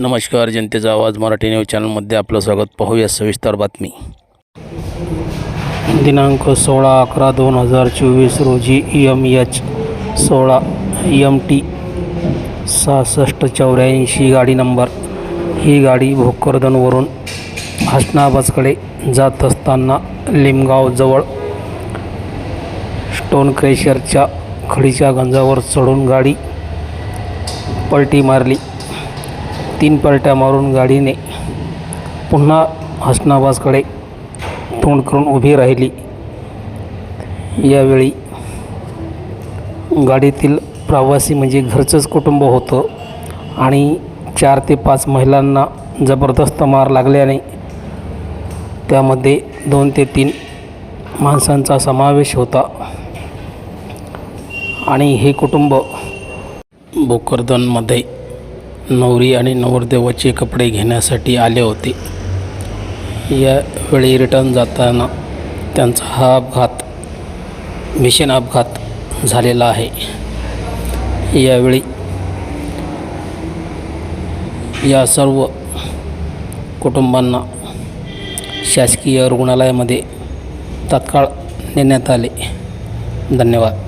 नमस्कार जनतेचा आवाज मराठी न्यूज चॅनलमध्ये आपलं स्वागत. पाहूया सविस्तर बातमी. दिनांक सोळा अकरा दोन हजार चोवीस रोजी एम एच सोळा एम टी सहासष्ट चौऱ्याऐंशी गाडी नंबर. ही गाडी भोकरदनवरून हसनाबाजकडे जात असताना लिमगावजवळ स्टोन क्रेशरच्या खडीच्या गंजावर चढून गाडी पलटी मारली. तीन पलट्या मारून गाडीने पुन्हा हसनाबाजकडे तोंड करून उभी राहिली. यावेळी गाडीतील प्रवासी म्हणजे घरचंच कुटुंब होतं आणि चार ते पाच महिलांना जबरदस्त मार लागल्याने त्यामध्ये दोन ते तीन माणसांचा समावेश होता आणि हे कुटुंब भोकरदनमध्ये नवरी आणि नवरदेवाचे कपडे घेण्यासाठी आले होते. यावेळी रिटर्न जाताना त्यांचा हा अपघात भीषण अपघात झालेला आहे. यावेळी या सर्व कुटुंबांना शासकीय रुग्णालयामध्ये तात्काळ नेण्यात आले. धन्यवाद.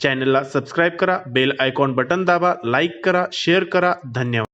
चॅनलला सबस्क्राईब करा बेल आयकॉन बटन दाबा लाईक करा शेअर करा धन्यवाद